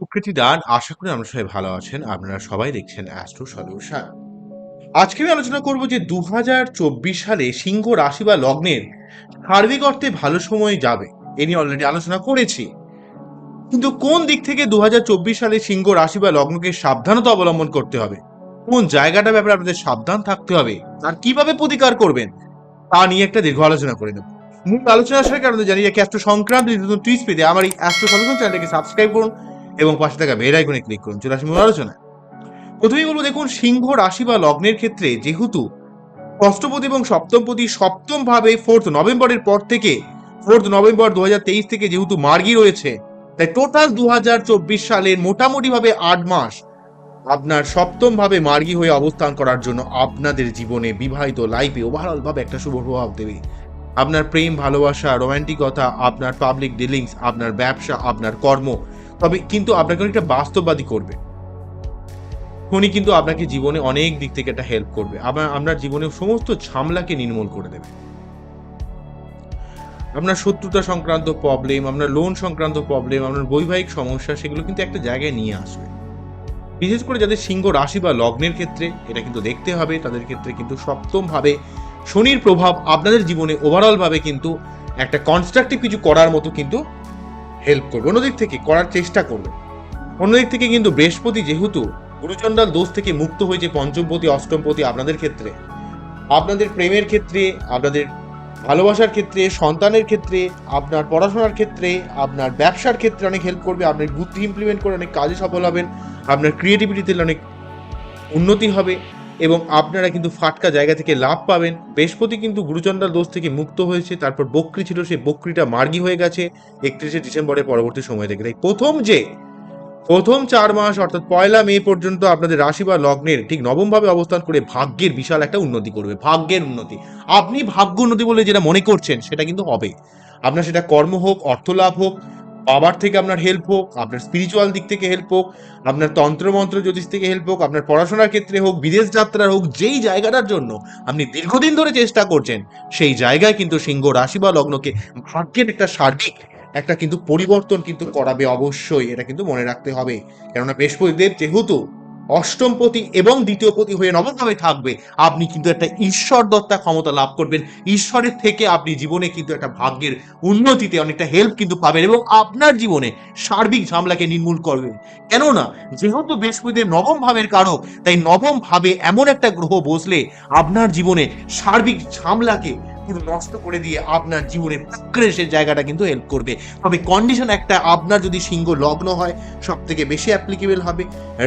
প্রকৃতি দান আশা করি আমরা সবাই ভালো আছেন। আপনারা সবাই দেখছেন অ্যাস্ট্রো সলিউশন আজকে আমি আলোচনা করব যে দু হাজার চব্বিশ সালে সিংহ রাশি বা লগ্নের সার্বিক অর্থে ভালো সময় যাবে। এ নিয়ে অলরেডি আলোচনা করেছি। কিন্তু কোন দিক থেকে দু হাজার চব্বিশ সালে সিংহ রাশি বা লগ্নকে সাবধানতা অবলম্বন করতে হবে? কোন জায়গাটা ব্যাপারে আপনাদের সাবধান থাকতে হবে আর কীভাবে প্রতিকার করবেন, তা নিয়ে একটা দীর্ঘ আলোচনা করে নেব। মূল আলোচনা আসার কারণে জানি যে অ্যাস্ট্রো সংক্রান্ত নতুন টুইস্ট পেতে আমার এই অ্যাস্ট্রো সলিউশন চ্যানেলটাকে সাবস্ক্রাইব করুন এবং পাশে থাকা বেল আইকনে ক্লিক করুন। চলে আসি মূল আলোচনায়। প্রথমেই বলব, দেখুন, সিংহ রাশি বা লগ্নের ক্ষেত্রে যেহেতু অষ্টপতি এবং সপ্তমপতি সপ্তম ভাবে ফোর্থ নভেম্বরের পর থেকে ফোর্থ নভেম্বর দু হাজার তেইশ থেকে যেহেতু মার্গি রয়েছে, তাই টোটাল দু হাজার চব্বিশ সালের মোটামুটি ভাবে আট মাস আপনার সপ্তম ভাবে মার্গি হয়ে অবস্থান করার জন্য আপনাদের জীবনে বিবাহিত লাইফে ওভারঅল ভাবে একটা শুভ প্রভাব দেবে। আপনার প্রেম, ভালোবাসা রোমান্টিকতা আপনার পাবলিক ডিলিংস আপনার ব্যবসা, আপনার কর্ম, তবে কিন্তু আপনাকে অনেকটা বাস্তববাদী করবে। শনি কিন্তু আপনাকে জীবনে অনেক দিক থেকে একটা হেল্প করবে। আপনার আপনার জীবনে সমস্ত ঝামলাকে নির্মূল করে দেবে। আপনার শত্রুতা সংক্রান্ত প্রবলেম আপনার লোন সংক্রান্ত প্রবলেম আপনার বৈবাহিক সমস্যা, সেগুলো কিন্তু একটা জায়গায় নিয়ে আসবে। বিশেষ করে যাদের সিংহ রাশি বা লগ্নের ক্ষেত্রে, এটা কিন্তু দেখতে হবে, তাদের ক্ষেত্রে কিন্তু সপ্তম ভাবে শনির প্রভাব আপনাদের জীবনে ওভারঅল ভাবে কিন্তু একটা কনস্ট্রাকটিভ কিছু করার মতো কিন্তু হেল্প করবে। অন্যদিক থেকে করার চেষ্টা করবে। অন্যদিক থেকে কিন্তু বৃহস্পতি যেহেতু গুরুচণ্ডাল দোষ থেকে মুক্ত হয়েছে পঞ্চমপতি, অষ্টমপতি আপনাদের ক্ষেত্রে, আপনাদের প্রেমের ক্ষেত্রে, আপনাদের ভালোবাসার ক্ষেত্রে, সন্তানের ক্ষেত্রে, আপনার পড়াশোনার ক্ষেত্রে, আপনার ব্যবসার ক্ষেত্রে অনেক হেল্প করবে আপনার বুদ্ধি ইমপ্লিমেন্ট করে অনেক কাজে সফল হবেন। আপনার ক্রিয়েটিভিটিতে অনেক উন্নতি হবে এবং আপনারা কিন্তু ফাটকা জায়গা থেকে লাভ পাবেন। বৃহস্পতি কিন্তু গুরুচণ্ডাল দোষ থেকে মুক্ত হয়েছে, তারপর বক্রি ছিল, সেই বক্রিটা মার্গি হয়ে গেছে একত্রিশে ডিসেম্বরের পরবর্তী সময় থেকে। তাই প্রথম যে, প্রথম চার মাস, অর্থাৎ পয়লা মে পর্যন্ত আপনাদের রাশি বা লগ্নের ঠিক নবমভাবে অবস্থান করে ভাগ্যের বিশাল একটা উন্নতি করবে, ভাগ্যের উন্নতি। আপনি ভাগ্য উন্নতি বলে যেটা মনে করছেন, সেটা কিন্তু হবে। আপনার সেটা কর্ম হোক অর্থ লাভ হোক বাবার থেকে আপনার হেল্প হোক, আপনার স্পিরিচুয়াল দিক থেকে হেল্প হোক, আপনার তন্ত্রমন্ত্র জ্যোতিষ থেকে হেল্প হোক, আপনার পড়াশোনার ক্ষেত্রে হোক, বিদেশ যাত্রার হোক, যেই জায়গাটার জন্য আপনি দীর্ঘদিন ধরে চেষ্টা করছেন, সেই জায়গায় কিন্তু সিংহ রাশি বা লগ্নকে ভাগ্যের একটা সার্বিক, একটা কিন্তু পরিবর্তন কিন্তু করাবে অবশ্যই, এটা কিন্তু মনে রাখতে হবে। কেননা বৃহস্পতিদেব যেহেতু অষ্টমপতি এবং দ্বিতীয় পতি হয়ে নবমভাবে থাকবে, আপনি কিন্তু একটা ঈশ্বর দত্তা ক্ষমতা লাভ করবেন। ঈশ্বরের থেকে আপনি জীবনে কিন্তু একটা ভাগ্যের উন্নতিতে অনেকটা হেল্প কিন্তু পাবেন এবং আপনার জীবনে সার্বিক ঝামলাকে নির্মূল করবেন কেননা, যেহেতু বৃহস্পতিদেব নবম ভাবের কারক, তাই নবম ভাবে এমন একটা গ্রহ বসলে আপনার জীবনে সার্বিক ঝামলাকে পুরো নষ্ট করে দিয়ে আপনার জীবনে প্রোগ্রেসের জায়গাটা কিন্তু হেল্প করবে। তবে কন্ডিশন একটা, আপনার যদি সিংহ লগ্ন হয় সব থেকে বেশি অ্যাপ্লিকেবল হবে।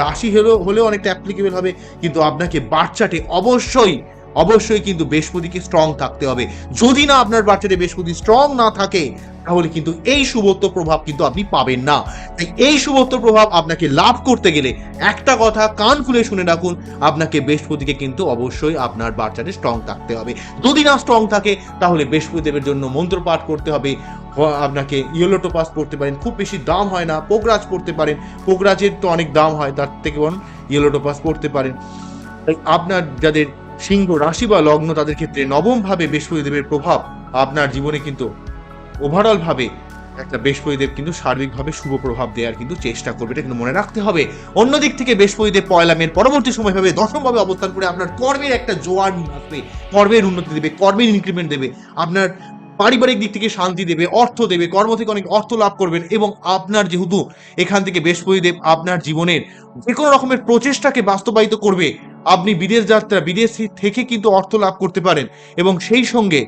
রাশি হলেও হলেও অনেকটা অ্যাপ্লিকেবল হবে, কিন্তু আপনাকে বাচ্চাটি অবশ্যই অবশ্যই কিন্তু বৃহস্পতিকে স্ট্রং থাকতে হবে। যদি না আপনার বাচ্চাটে বৃহস্পতি স্ট্রং না থাকে, তাহলে কিন্তু এই শুভত্ব প্রভাব কিন্তু আপনি পাবেন না। তাই এই শুভত্ব প্রভাব আপনাকে লাভ করতে গেলে একটা কথা কান খুলে শুনে রাখুন, আপনাকে বৃহস্পতিকে কিন্তু অবশ্যই আপনার বাচ্চাটে স্ট্রং থাকতে হবে। যদি না স্ট্রং থাকে, তাহলে বৃহস্পতিদেবের জন্য মন্ত্র পাঠ করতে হবে। আপনাকে ইয়েলোটোপাস পড়তে পারেন, খুব বেশি দাম হয় না, পোগরাজ পড়তে পারেন। পোগরাজের তো অনেক দাম হয়, তার থেকে বরং ইয়েলোটোপাস পড়তে পারেন। আপনার যাদের সিংহ রাশি বা লগ্ন তাদের ক্ষেত্রে নবম ভাবে বৃহস্পতিদেবের প্রভাব আপনার জীবনে কিন্তু ওভারঅল ভাবে একটা বৃহস্পতিদেব কিন্তু সার্বিকভাবে শুভ প্রভাব দেওয়ার কিন্তু চেষ্টা করবে, এটা কিন্তু মনে রাখতে হবে। অন্যদিক থেকে বৃহস্পতিদেব পয়লা মের পরবর্তী সময় ভাবে দশমভাবে অবস্থান করে আপনার কর্মের একটা জোয়ার আসবে, কর্মের উন্নতি দেবে, কর্মের ইনক্রিমেন্ট দেবে, আপনার পারিবারিক দিক থেকে শান্তি দেবে, অর্থ দেবে, কর্ম থেকে অনেক অর্থ লাভ করবেন এবং আপনার যেহেতু এখান থেকে বৃহস্পতিদেব আপনার জীবনের যে কোনো রকমের প্রচেষ্টাকে বাস্তবায়িত করবে আপনি বিদেশ যাত্রা, বিদেশ থেকে কিন্তু অর্থ লাভ করতে পারেন এবং সেই সঙ্গে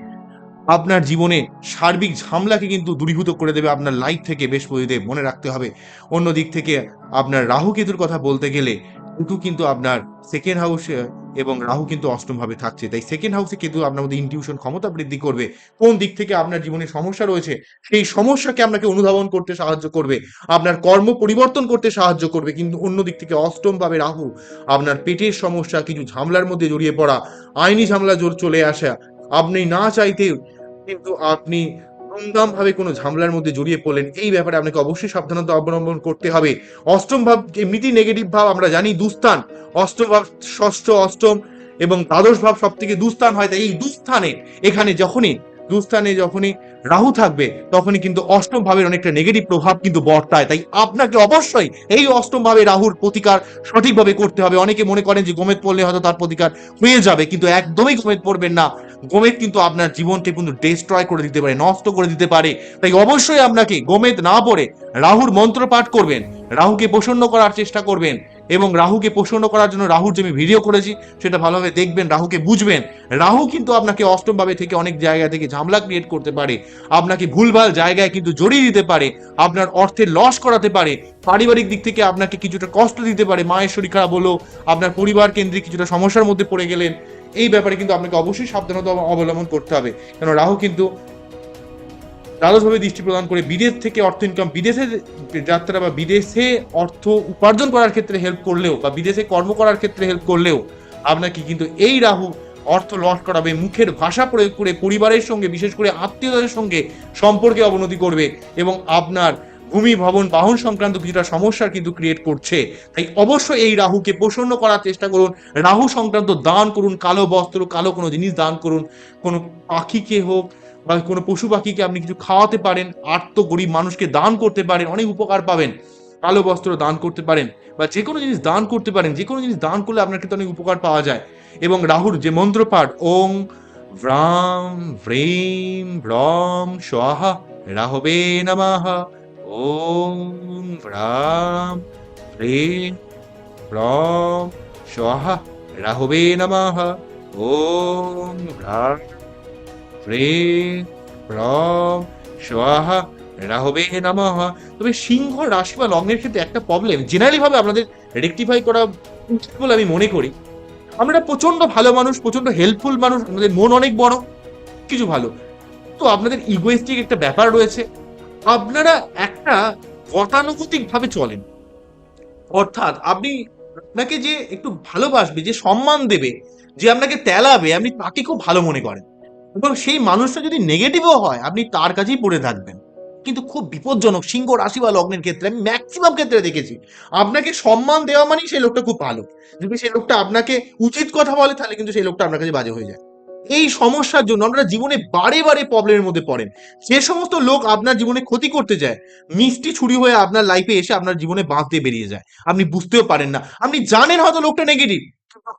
আপনার জীবনে সার্বিক ঝামলাকে কিন্তু দূরীভূত করে দেবে আপনার লাইফ থেকে, বৃহস্পতিদেব, মনে রাখতে হবে। অন্য দিক থেকে আপনার রাহু কেতুর কথা বলতে গেলে কেতু কিন্তু আপনার সেকেন্ড হাউসে এবং রাহু কিন্তু অষ্টম ভাবে থাকছে। তাই সেকেন্ড হাউসে কেতু আপনার মধ্যে ইনটিউশন ক্ষমতা বৃদ্ধি করবে। কোন দিক থেকে আপনার জীবনে সমস্যা রয়েছে, সেই সমস্যাকে আপনাকে অনুধাবন করতে সাহায্য করবে, আপনার কর্ম পরিবর্তন করতে সাহায্য করবে, কিন্তু অন্য দিক থেকে অষ্টম ভাবে রাহু আপনার পেটের সমস্যা, কিছু ঝামলার মধ্যে জড়িয়ে পড়া, আইনি ঝামলা জোর চলে আসা, আপনি না চাইতেও কিন্তু আপনি ভাবে কোনো ঝামেলার মধ্যে জড়িয়ে পড়লেন, এই ব্যাপারে আপনাকে অবশ্যই সাবধানতা অবলম্বন করতে হবে। অষ্টম ভাব এমনিতেই নেগেটিভ ভাব আমরা জানি দুস্থান। অষ্টম ভাব ষষ্ঠ, অষ্টম এবং দ্বাদশ ভাব সব থেকে দুস্থান হয়। তাই এই দুস্থানে, এখানে যখনই, দুস্থানে যখনই রাহু থাকবে, তখনই কিন্তু অষ্টম ভাবের অনেকটা নেগেটিভ প্রভাব কিন্তু বর্তায়। তাই আপনাকে অবশ্যই এই অষ্টম ভাবে রাহুর প্রতিকার সঠিকভাবে করতে হবে। অনেকে মনে করেন যে গোমেদ পড়লে হয়তো তার প্রতিকার হয়ে যাবে, কিন্তু একদমই গোমেদ পড়বেন না। গোমেদ কিন্তু আপনার জীবনকে কিন্তু ডিস্ট্রয় করে দিতে পারে, নষ্ট করে দিতে পারে। তাই অবশ্যই আপনাকে গোমেদ না পড়ে রাহুর মন্ত্র পাঠ করবেন, রাহুকে প্রসন্ন করার চেষ্টা করবেন এবং রাহুকে প্রসন্ন করার জন্য রাহুর যে আমি ভিডিও করেছি, সেটা ভালোভাবে দেখবেন, রাহুকে বুঝবেন। রাহু কিন্তু আপনাকে অষ্টমভাবে থেকে অনেক জায়গা থেকে ঝামেলা ক্রিয়েট করতে পারে, আপনাকে ভুলভাল জায়গায় কিন্তু জড়িয়ে দিতে পারে, আপনার অর্থের লস করাতে পারে, পারিবারিক দিক থেকে আপনাকে কিছুটা কষ্ট দিতে পারে, মায়ের শরীর খারাপ হলো, আপনার পরিবার কেন্দ্রিক কিছুটা সমস্যার মধ্যে পড়ে গেলেন এই ব্যাপারে কিন্তু আপনাকে অবশ্যই সাবধানতা অবলম্বন করতে হবে। কেন রাহু কিন্তু দ্বাদশভাবে দৃষ্টি প্রদান করে বিদেশ থেকে অর্থ ইনকাম বিদেশে যাত্রা বা বিদেশে অর্থ উপার্জন করার ক্ষেত্রে হেল্প করলেও বা বিদেশে কর্ম করার ক্ষেত্রে হেল্প করলেও আপনাকে কিন্তু এই রাহু অর্থ লস করাবে, মুখের ভাষা প্রয়োগ করে পরিবারের সঙ্গে, বিশেষ করে আত্মীয়দের সঙ্গে সম্পর্কে অবনতি করবে এবং আপনার ভূমি, ভবন, বাহন সংক্রান্ত কিছুটা সমস্যার কিন্তু ক্রিয়েট করছে। তাই অবশ্যই এই রাহুকে প্রসন্ন করার চেষ্টা করুন। রাহু সংক্রান্ত দান করুন, কালো বস্ত্র, কালো কোনো জিনিস দান করুন। কোনো পাখিকে হোক বা কোনো পশু পাখিকে আপনি কিছু খাওয়াতে পারেন, আর্ত গরিব মানুষকে দান করতে পারেন, অনেক উপকার পাবেন। কালো বস্ত্র দান করতে পারেন বা যে কোনো জিনিস দান করতে পারেন, যে কোনো জিনিস দান করলে আপনার কিন্তু অনেক উপকার পাওয়া যায়। এবং রাহুর যে মন্ত্রপাঠ, ওং ভ্রাম, ভ্রেম ভ্রম স্বাহা, রাহবে নমঃ। ওং ভ্রাম ভ্রেম ভ্রম স্বাহা রাহবে নমঃ। ওং ভ্রাম ভ্রেম ভ্রম স্বাহা রাহবে নমঃ। তবে সিংহ রাশি বা লগ্নের ক্ষেত্রে একটা প্রবলেম জেনারেলি ভাবে আপনাদের রেকটিফাই করা উচিত বলে আমি মনে করি। আমরা প্রচণ্ড ভালো মানুষ প্রচণ্ড হেল্পফুল মানুষ, আমাদের মন অনেক বড়, কিছু ভালো। তো আপনাদের ইগোয়েস্টিক একটা ব্যাপার রয়েছে। আপনারা একটা গতানুগতিক ভাবে চলেন। অর্থাৎ আপনি আপনাকে যে একটু ভালোবাসবে, যে সম্মান দেবে, যে আপনাকে তেলাবে, আপনি তাকে খুব ভালো মনে করেন। এবং সেই মানুষটা যদি নেগেটিভও হয়, আপনি তার কাছেই পড়ে থাকবেন। কিন্তু খুব বিপজ্জনক, সিংহ রাশি বা লগ্নের ক্ষেত্রে আমি ম্যাক্সিমাম ক্ষেত্রে দেখেছি। আপনাকে সম্মান দেওয়া মানেই সেই লোকটা খুব ভালো। যদি সেই লোকটা আপনাকে উচিত কথা বলে, তাহলে কিন্তু সেই লোকটা আপনার কাছে বাজে হয়ে যায়। এই সমস্যার জন্য আপনারা জীবনে বারে বারে প্রবলেমের মধ্যে পড়েন। যে সমস্ত লোক আপনার জীবনে ক্ষতি করতে যায়, মিষ্টি ছুরি হয়ে আপনার লাইফে এসে আপনার জীবনে দিয়ে বেরিয়ে যায়। আপনি বুঝতেও পারেন না। আপনি জানেন হয়তো লোকটা নেগেটিভ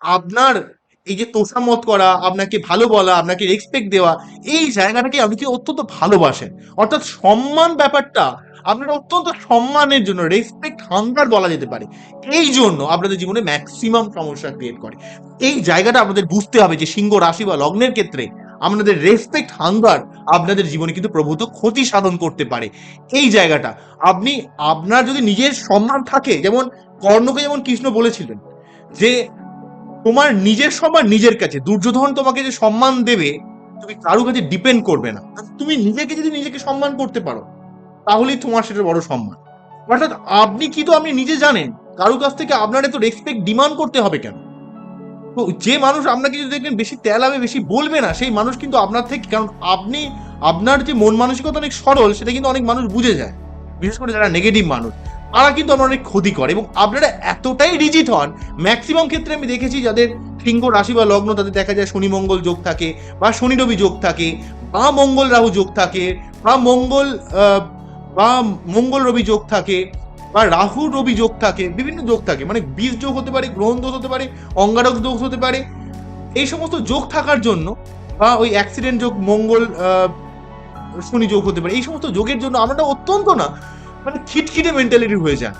আপনার এই যে তোষামত করা, আপনাকে ভালো বলা, আপনাকে রেসপেক্ট দেওয়া, এই জায়গাটাকে আপনি কি অত্যন্ত ভালোবাসেন? অর্থাৎ সম্মান ব্যাপারটা আপনারা অত্যন্ত সম্মানের জন্য রেসপেক্ট হাঙ্গার বলা যেতে পারে। এই জন্য আপনাদের জীবনে ম্যাক্সিমাম সমস্যা ক্রিয়েট করে। এই জায়গাটা আপনাদের বুঝতে হবে যে সিংহ রাশি বা লগ্নের ক্ষেত্রে আপনাদের রেসপেক্ট হাঙ্গার আপনাদের জীবনে কিন্তু প্রভূত ক্ষতি সাধন করতে পারে। এই জায়গাটা আপনি, আপনার যদি নিজের সম্মান থাকে, যেমন কর্ণকে যেমন কৃষ্ণ বলেছিলেন, যে তোমার নিজের সম্মান নিজের কাছে, দুর্যোধন তোমাকে যে সম্মান দেবে, তুমি কারও কাছে ডিপেন্ড করবে না। তুমি নিজেকে যদি নিজেকে সম্মান করতে পারো তাহলেই তোমার সেটা বড় সম্মান। অর্থাৎ আপনি কি তো আপনি নিজে জানেন কারও কাছ থেকে আপনার এত রেসপেক্ট ডিমান্ড করতে হবে কেন? তো যে মানুষ আপনাকে যদি দেখবেন বেশি তেলাবে, বেশি বলবে না, সেই মানুষ কিন্তু আপনার থেকে, কারণ আপনি, আপনার যে মন মানসিকতা অনেক সরল, সেটা কিন্তু অনেক মানুষ বুঝে যায়। বিশেষ করে যারা নেগেটিভ মানুষ, তারা কিন্তু আপনার অনেক ক্ষতি করে এবং আপনারা এতটাই রিজিট হন ম্যাক্সিমাম ক্ষেত্রে আমি দেখেছি যাদের সিংহ রাশি বা লগ্ন, তাদের দেখা যায় শনি মঙ্গল যোগ থাকে, বা শনি রবি যোগ থাকে, বা মঙ্গল রাহু যোগ থাকে, বা মঙ্গল বা মঙ্গল রবি যোগ থাকে, বা রাহু রবি যোগ থাকে, বিভিন্ন যোগ থাকে। মানে বীজ যোগ হতে পারে, গ্রহণ দোষ হতে পারে, অঙ্গারক দোষ হতে পারে। এই সমস্ত যোগ থাকার জন্য, বা ওই অ্যাক্সিডেন্ট যোগ, মঙ্গল শনি যোগ হতে পারে, এই সমস্ত যোগের জন্য আপনারা অত্যন্ত না মানে খিটখিটে মেন্টালিটি হয়ে যান।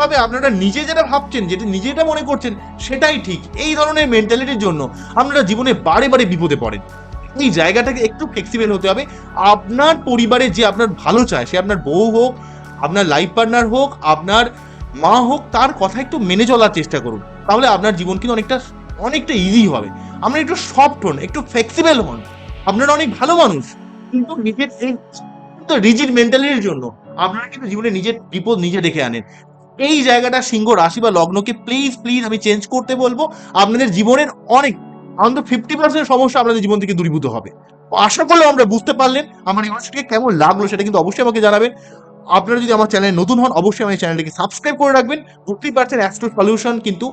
ভাবে আপনারা নিজে যেটা ভাবছেন, যেটা নিজে মনে করছেন, সেটাই ঠিক। এই ধরনের মেন্টালিটির জন্য আপনারা জীবনে বারে বারে বিপদে পড়েন। এই জায়গাটাকে একটু ফ্লেক্সিবল হতে হবে। আপনার পরিবারে যে আপনার ভালো চায়, সে আপনার বউ হোক, আপনার লাইফ পার্টনার হোক, আপনার মা হোক, তার কথা একটু মেনে চলার চেষ্টা করুন। তাহলে আপনার জীবন কিন্তু অনেকটা অনেকটা ইজি হবে। আপনার একটু সফট হন, একটু ফ্লেক্সিবল হন। আপনারা অনেক ভালো মানুষ, কিন্তু নিজের এই রিজিড মেন্টালিটির জন্য আপনারা কিন্তু জীবনে নিজের বিপদ নিজে ডেকে আনেন। এই জায়গাটা সিংহ রাশি বা লগ্নকে প্লিজ প্লিজ আমি চেঞ্জ করতে বলব। আপনাদের জীবনের অনেক অন্তত ফিফটি পার্সেন্ট সমস্যা আপনাদের জীবন থেকে দূরীভূত হবে। আশা করলেও আমরা বুঝতে পারলেন, আমার এই অনুষ্ঠানকে কেমন লাগল সেটা কিন্তু অবশ্যই আমাকে জানাবেন। আপনারা যদি আমার চ্যানেলে নতুন হন, অবশ্যই আমার চ্যানেলটিকে সাবস্ক্রাইব করে রাখবেন। বুঝতেই পারছেন অ্যাক্সট্রো সলিউশন কিন্তু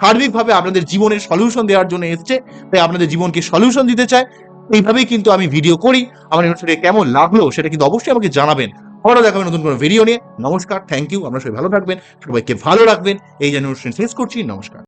সার্বিকভাবে আপনাদের জীবনের সলিউশন দেওয়ার জন্য এসছে, তাই আপনাদের জীবনকে সলিউশন দিতে চায় এইভাবেই কিন্তু আমি ভিডিও করি। আমার অনুষ্ঠানে কেমন লাগল সেটা কিন্তু অবশ্যই আমাকে জানাবেন। আবারও দেখাবেন নতুন কোনো ভিডিও নিয়ে। নমস্কার থ্যাংক ইউ আপনারা সবাই ভালো থাকবেন, সবাইকে ভালো রাখবেন। এই জন্য অনুষ্ঠান শেষ করছি, নমস্কার।